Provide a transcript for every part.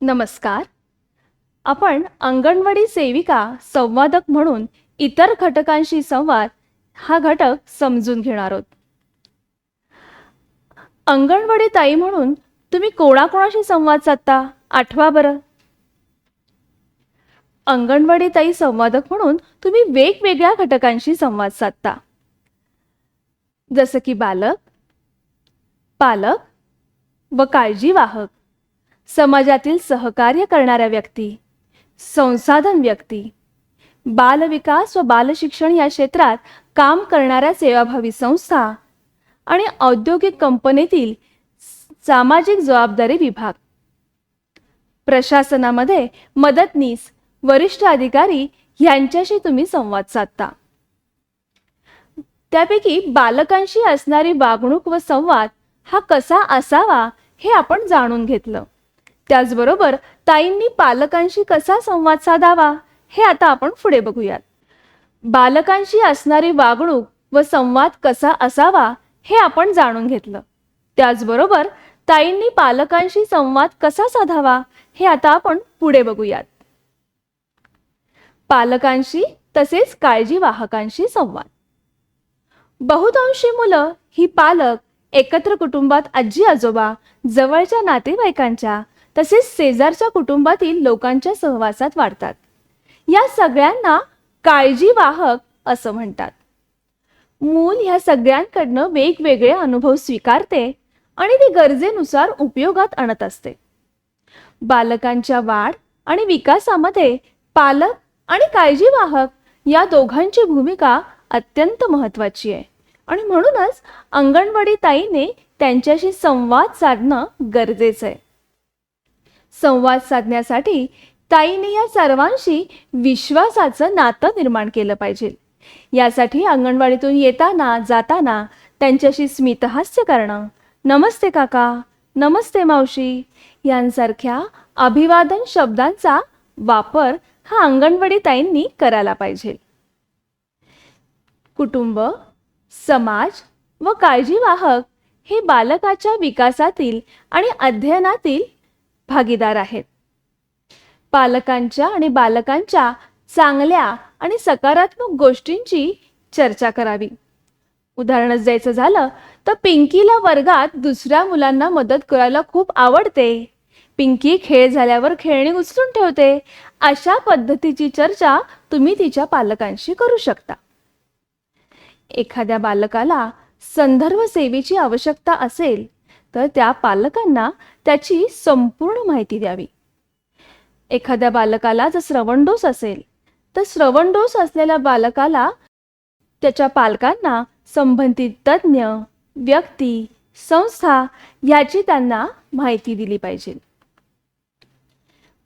नमस्कार. आपण अंगणवाडी सेविका संवादक म्हणून इतर घटकांशी संवाद हा घटक समजून घेणार आहोत. अंगणवाडी ताई म्हणून तुम्ही कोणाकोणाशी संवाद साधता? आठवा बरं. अंगणवाडी ताई संवादक म्हणून तुम्ही वेगवेगळ्या घटकांशी संवाद साधता. जसं की बालक पालक व काळजीवाहक. समाजातील सहकार्य करणाऱ्या व्यक्ती संसाधन व्यक्ती बालविकास व बालशिक्षण या क्षेत्रात काम करणाऱ्या सेवाभावी संस्था आणि औद्योगिक कंपनीतील सामाजिक जबाबदारी विभाग. प्रशासनामध्ये मदतनीस वरिष्ठ अधिकारी यांच्याशी तुम्ही संवाद साधता. त्यापैकी बालकांशी असणारी वागणूक व संवाद हा कसा असावा हे आपण जाणून घेतलं. त्याचबरोबर ताईंनी पालकांशी कसा संवाद साधावा हे आता आपण पुढे बघूयात. बालकांशी असणारी वागणूक व संवाद कसा असावा हे आपण जाणून घेतलं. त्याचबरोबर ताईंनी पालकांशी संवाद कसा साधावा हे आता आपण पुढे बघूयात. पालकांशी तसेच काळजी वाहकांशी संवाद. बहुतांशी मुलं ही पालक एकत्र कुटुंबात आजी आजोबा जवळच्या नातेवाईकांच्या तसेच शेजारच्या कुटुंबातील लोकांच्या सहवासात वाढतात. या सगळ्यांना काळजी वाहक असं म्हणतात. मूल ह्या सगळ्यांकडनं वेगवेगळे अनुभव स्वीकारते आणि ती गरजेनुसार उपयोगात आणत असते. बालकांच्या वाढ आणि विकासामध्ये पालक आणि काळजीवाहक या दोघांची भूमिका अत्यंत महत्त्वाची आहे. आणि म्हणूनच अंगणवाडी ताईने त्यांच्याशी संवाद साधणं गरजेचं आहे. संवाद साधण्यासाठी ताईने या सर्वांशी विश्वासाचं नातं निर्माण केलं पाहिजे. यासाठी अंगणवाडीतून येताना जाताना त्यांच्याशी स्मितहास्य करणं. नमस्ते काका. नमस्ते मावशी. यांसारख्या अभिवादन शब्दांचा वापर हा अंगणवाडी ताईंनी करायला पाहिजे. कुटुंब समाज व काळजीवाहक हे बालकाच्या विकासातील आणि अध्ययनातील भागीदार आहेत. पालकांच्या आणि बालकांच्या चांगल्या आणि सकारात्मक गोष्टींची चर्चा करावी. उदाहरणच द्यायचं झालं तर पिंकीला वर्गात दुसऱ्या मुलांना मदत करायला खूप आवडते. पिंकी खेळ झाल्यावर खेळणी उचलून ठेवते. अशा पद्धतीची चर्चा तुम्ही तिच्या पालकांशी करू शकता. एखाद्या बालकाला संदर्भ सेवेची आवश्यकता असेल तर त्या पालकांना त्याची संपूर्ण माहिती द्यावी. एखाद्या बालकाला जर श्रवणडोस असेल तर श्रवणडोस असलेल्या बालकाला त्याच्या पालकांना संबंधित तज्ज्ञ व्यक्ती संस्था याची त्यांना माहिती दिली पाहिजे.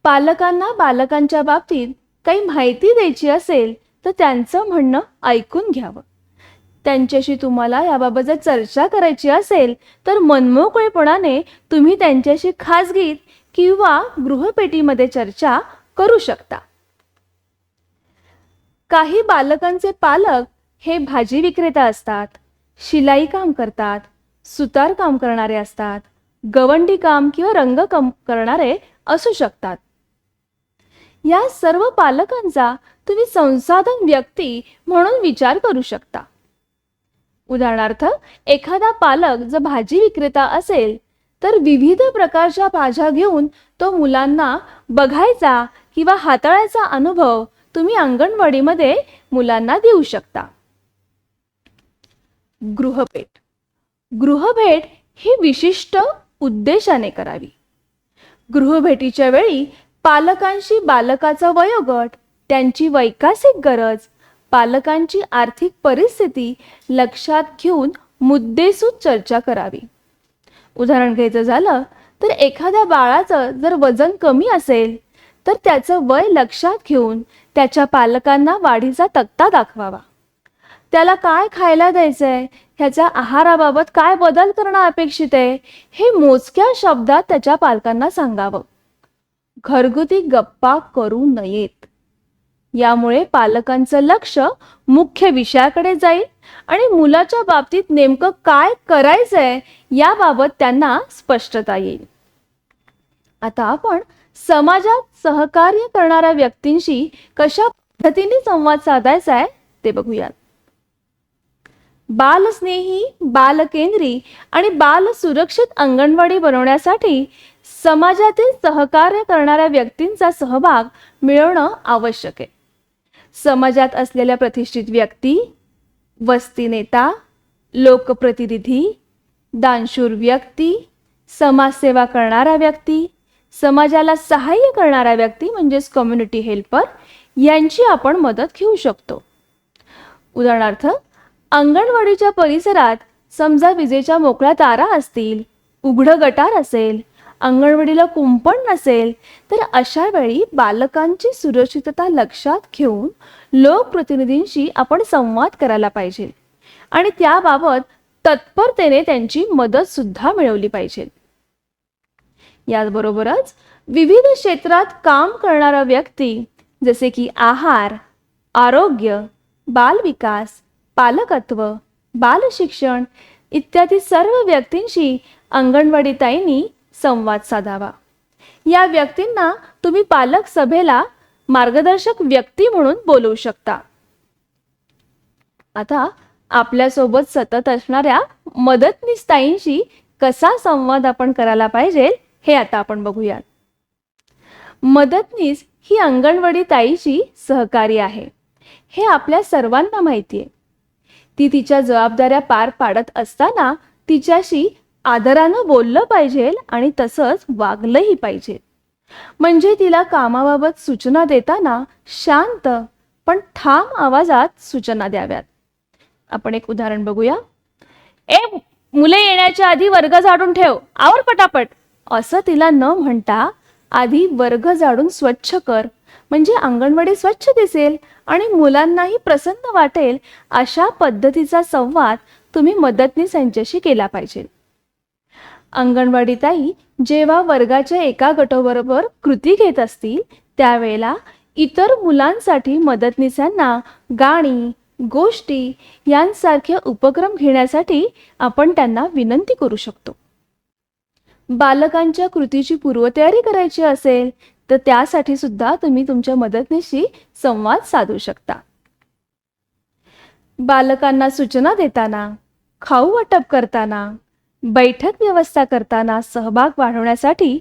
पालकांना बालकांच्या बाबतीत काही माहिती द्यायची असेल तर त्यांचं म्हणणं ऐकून घ्यावं. त्यांच्याशी तुम्हाला याबाबत जर चर्चा करायची असेल तर मनमोकळेपणाने तुम्ही त्यांच्याशी खाजगीत किंवा गृहपेटीमध्ये चर्चा करू शकता. काही बालकांचे पालक हे भाजी विक्रेता असतात शिलाई काम करतात सुतार काम करणारे असतात गवंडी काम किंवा रंगकाम करणारे असू शकतात. या सर्व पालकांचा तुम्ही संसाधन व्यक्ती म्हणून विचार करू शकता. उदाहरणार्थ एखादा पालक जर भाजी विक्रेता असेल तर विविध प्रकारच्या भाज्या घेऊन तो मुलांना बघायचा किंवा हाताळायचा अनुभव तुम्ही अंगणवाडीमध्ये मुलांना देऊ शकता. गृहभेट. गृहभेट ही विशिष्ट उद्देशाने करावी. गृहभेटीच्या वेळी पालकांशी बालकाचा वयोगट त्यांची वैकासिक गरज पालकांची आर्थिक परिस्थिती लक्षात घेऊन मुद्देसूद चर्चा करावी. उदाहरण घ्यायचं झालं तर एखाद्या बाळाचं जर वजन कमी असेल तर त्याचं वय लक्षात घेऊन त्याच्या पालकांना वाढीचा तक्ता दाखवावा. त्याला काय खायला द्यायचं आहे ह्याच्या आहाराबाबत काय बदल करणं अपेक्षित आहे? हे मोजक्या शब्दात त्याच्या पालकांना सांगावं. घरगुती गप्पा करू नयेत. यामुळे पालकांचं लक्ष मुख्य विषयाकडे जाईल आणि मुलाच्या बाबतीत नेमकं काय करायचंय याबाबत त्यांना स्पष्टता येईल. आता आपण समाजात सहकार्य करणाऱ्या व्यक्तींशी कशा पद्धतीने संवाद साधायचा आहे ते बघूयात. बालस्नेही बालकेंद्री आणि बाल सुरक्षित अंगणवाडी बनवण्यासाठी समाजातील सहकार्य करणाऱ्या व्यक्तींचा सहभाग मिळवणं आवश्यक आहे. समाजात असलेल्या प्रतिष्ठित व्यक्ती वस्ती नेता लोकप्रतिनिधी दानशूर व्यक्ती समाजसेवा करणारा व्यक्ती समाजाला सहाय्य करणारा व्यक्ती म्हणजेच कम्युनिटी हेल्पर यांची आपण मदत घेऊ शकतो. उदाहरणार्थ अंगणवाडीच्या परिसरात समजा विजेच्या मोकळ्या तारा असतील उघडं गटार असेल अंगणवाडीला कुंपण नसेल तर अशा वेळी बालकांची सुरक्षितता लक्षात घेऊन लोकप्रतिनिधींशी आपण संवाद करायला पाहिजे. आणि त्याबाबत तत्परतेने त्यांची मदत सुद्धा मिळवली पाहिजे. याचबरोबरच विविध क्षेत्रात काम करणारा व्यक्ती जसे की आहार आरोग्य बालविकास पालकत्व बालशिक्षण इत्यादी सर्व व्यक्तींशी अंगणवाडीताईंनी संवाद साधावा. या व्यक्तींना तुम्ही पालक सभेला मार्गदर्शक व्यक्ती म्हणून बोलवू शकता. आता आपल्यासोबत सतत असणाऱ्या मदतनीसताईंशी कसा संवाद आपण करायला पाहिजे हे आता आपण बघूयात. मदतनीस ही अंगणवाडी ताईची सहकारी आहे. हे आपल्या सर्वांना माहिती आहे ती तिच्या जबाबदाऱ्या पार पाडत असताना तिच्याशी आदरानं बोललं पाहिजे आणि तसंच वागलंही पाहिजे. म्हणजे तिला कामाबाबत सूचना देताना शांत पण ठाम आवाजात सूचना द्याव्यात. आपण एक उदाहरण बघूया. ए मुले येण्याच्या आधी वर्ग झाडून ठेव. आवर पटापट. असं तिला न म्हणता आधी वर्ग झाडून स्वच्छ कर. म्हणजे अंगणवाडी स्वच्छ दिसेल आणि मुलांनाही प्रसन्न वाटेल अशा पद्धतीचा संवाद तुम्ही मदतनीस यांच्याशी केला पाहिजे. अंगणवाडी ताई जेव्हा वर्गाच्या एका गटाबरोबर कृती घेत असतील त्यावेळेला इतर मुलांसाठी मदतनीसांना गाणी गोष्टी यांसारखे उपक्रम घेण्यासाठी आपण त्यांना विनंती करू शकतो. बालकांच्या कृतीची पूर्वतयारी करायची असेल तर त्यासाठी सुद्धा तुम्ही तुमच्या मदतनीशी संवाद साधू शकता. बालकांना सूचना देताना खाऊ वाटप करताना बैठक व्यवस्था करताना सहभाग वाढवण्यासाठी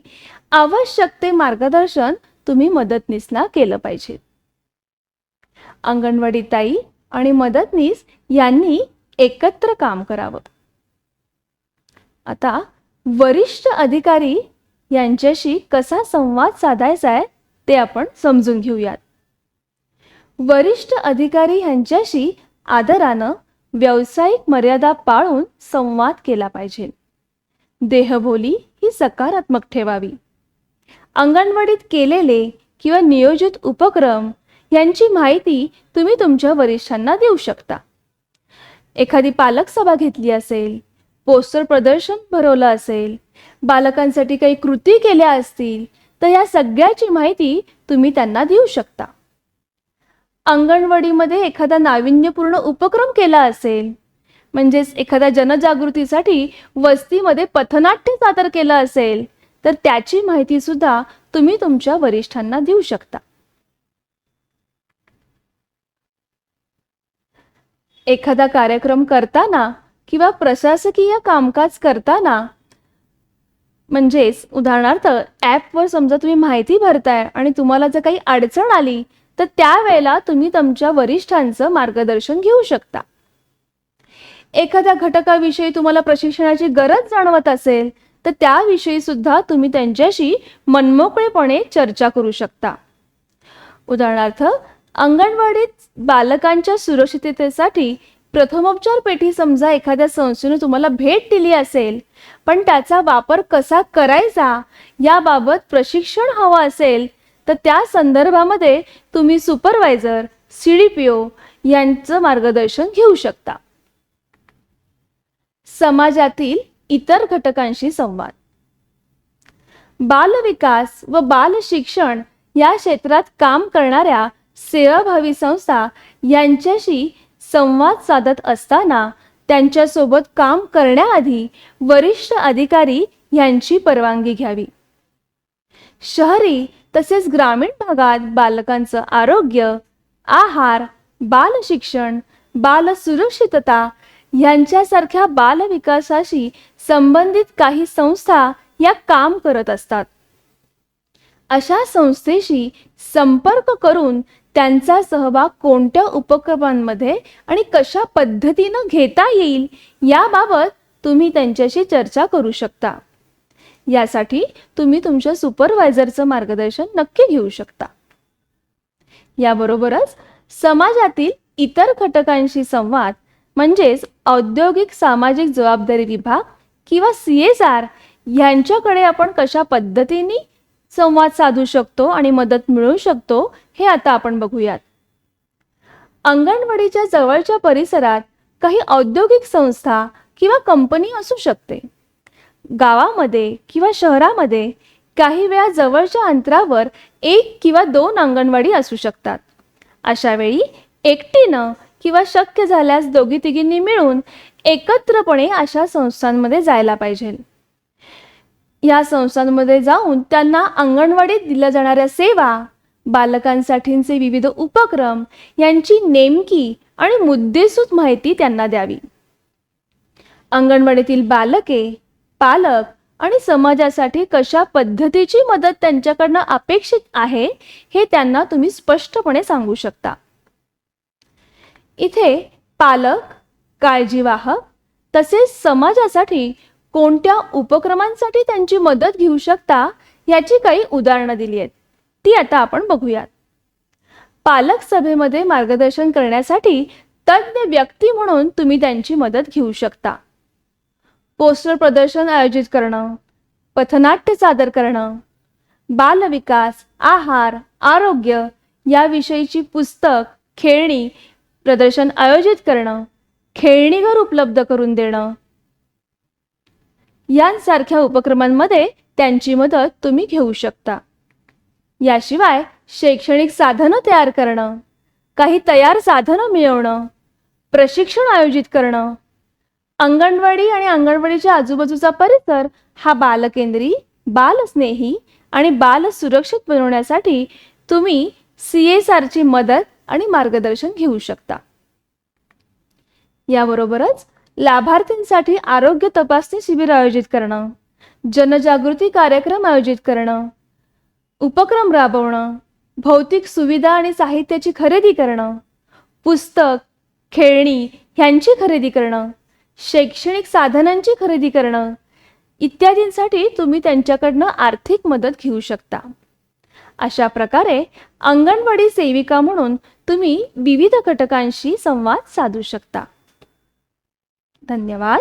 आवश्यक ते मार्गदर्शन तुम्ही मदतनीसला केलं पाहिजे. अंगणवाडी ताई आणि मदतनीस यांनी एकत्र काम करावं. आता वरिष्ठ अधिकारी यांच्याशी कसा संवाद साधायचा आहे ते आपण समजून घेऊयात. वरिष्ठ अधिकारी यांच्याशी आदरानं व्यावसायिक मर्यादा पाळून संवाद केला पाहिजे. देहबोली ही सकारात्मक ठेवावी. अंगणवाडीत केलेले किंवा नियोजित उपक्रम यांची माहिती तुम्ही तुमच्या वरिष्ठांना देऊ शकता. एखादी पालक सभा घेतली असेल पोस्टर प्रदर्शन भरवलं असेल बालकांसाठी काही कृती केल्या असतील तर या सगळ्याची माहिती तुम्ही त्यांना देऊ शकता. अंगणवाडीमध्ये एखादा नाविन्यपूर्ण उपक्रम केला असेल. म्हणजेच एखाद्या जनजागृतीसाठी वस्तीमध्ये पथनाट्य सादर केलं असेल तर त्याची माहिती सुद्धा तुम्ही तुमच्या वरिष्ठांना देऊ शकता. एखादा कार्यक्रम करताना किंवा प्रशासकीय कामकाज करताना म्हणजेच उदाहरणार्थ ॲपवर समजा तुम्ही माहिती भरताय आणि तुम्हाला जर काही अडचण आली तर त्यावेळेला तुम्ही तुमच्या वरिष्ठांचं मार्गदर्शन घेऊ शकता. एखाद्या घटकाविषयी तुम्हाला प्रशिक्षणाची गरज जाणवत असेल तर त्याविषयी सुद्धा तुम्ही त्यांच्याशी मनमोकळेपणे चर्चा करू शकता. उदाहरणार्थ अंगणवाडीत बालकांच्या सुरक्षिततेसाठी प्रथमोपचार पेटी समजा एखाद्या संस्थेने तुम्हाला भेट दिली असेल पण त्याचा वापर कसा करायचा याबाबत प्रशिक्षण हवं असेल तर त्या संदर्भामध्ये तुम्ही supervisor C D P O यांचं मार्गदर्शन घेऊ शकता. समाजातील इतर घटकांशी संवाद. बालविकास व बाल शिक्षण या क्षेत्रात काम करणाऱ्या सेवाभावी संस्था यांच्याशी संवाद साधत असताना त्यांच्यासोबत काम करण्याआधी वरिष्ठ अधिकारी यांची परवानगी घ्यावी. शहरी तसेच ग्रामीण भागात बालकांचं आरोग्य आहार बालशिक्षण बालसुरक्षितता यांच्यासारख्या बालविकासाशी संबंधित काही संस्था या काम करत असतात. अशा संस्थेशी संपर्क करून त्यांचा सहभाग कोणत्या उपक्रमांमध्ये आणि कशा पद्धतीनं घेता येईल याबाबत तुम्ही त्यांच्याशी चर्चा करू शकता. यासाठी तुम्ही तुमच्या सुपरवायझरचं मार्गदर्शन नक्की घेऊ शकता. याबरोबरच समाजातील इतर घटकांशी संवाद म्हणजेच औद्योगिक सामाजिक जबाबदारी विभाग किंवा सी एस आर यांच्याकडे आपण कशा पद्धतीने संवाद साधू शकतो आणि मदत मिळवू शकतो हे आता आपण बघूयात. अंगणवाडीच्या जवळच्या परिसरात काही औद्योगिक संस्था किंवा कंपनी असू शकते. गावामध्ये किंवा शहरामध्ये काही वेळा जवळच्या अंतरावर एक किंवा दोन अंगणवाडी असू शकतात. अशा वेळी एकटीनं किंवा शक्य झाल्यास दोघी तिघींनी मिळून एकत्रपणे अशा संस्थांमध्ये जायला पाहिजे. या संस्थांमध्ये जाऊन त्यांना अंगणवाडीत दिल्या जाणाऱ्या सेवा बालकांसाठीचे विविध उपक्रम यांची नेमकी आणि मुद्देसूद माहिती त्यांना द्यावी. अंगणवाडीतील बालके पालक आणि समाजासाठी कशा पद्धतीची मदत त्यांच्याकडनं अपेक्षित आहे हे त्यांना तुम्ही स्पष्टपणे सांगू शकता. इथे पालक काळजीवाहक तसेच समाजासाठी कोणत्या उपक्रमांसाठी त्यांची मदत घेऊ शकता याची काही उदाहरणं दिली आहेत. ती आता आपण बघूयात. पालक सभेमध्ये मार्गदर्शन करण्यासाठी तज्ज्ञ व्यक्ती म्हणून तुम्ही त्यांची मदत घेऊ शकता. पोस्टर प्रदर्शन आयोजित करणं पथनाट्य सादर करणं बालविकास आहार आरोग्य याविषयीची पुस्तक खेळणी प्रदर्शन आयोजित करणं खेळणीघर उपलब्ध करून देणं. यांसारख्या उपक्रमांमध्ये त्यांची मदत तुम्ही घेऊ शकता. याशिवाय शैक्षणिक साधनं तयार करणं काही तयार साधनं मिळवणं प्रशिक्षण आयोजित करणं अंगणवाडी आणि अंगणवाडीच्या आजूबाजूचा परिसर हा बालकेंद्री बालस्नेही आणि बाल सुरक्षित बनवण्यासाठी तुम्ही सी एस आरची मदत आणि मार्गदर्शन घेऊ शकता. याबरोबरच लाभार्थींसाठी आरोग्य तपासणी शिबिर आयोजित करणं जनजागृती कार्यक्रम आयोजित करणं उपक्रम राबवणं भौतिक सुविधा आणि साहित्याची खरेदी करणं पुस्तक खेळणी ह्यांची खरेदी करणं शैक्षणिक साधनांची खरेदी करणं इत्यादींसाठी तुम्ही त्यांच्याकडनं आर्थिक मदत घेऊ शकता. अशा प्रकारे अंगणवाडी सेविका म्हणून तुम्ही विविध घटकांशी संवाद साधू शकता. धन्यवाद.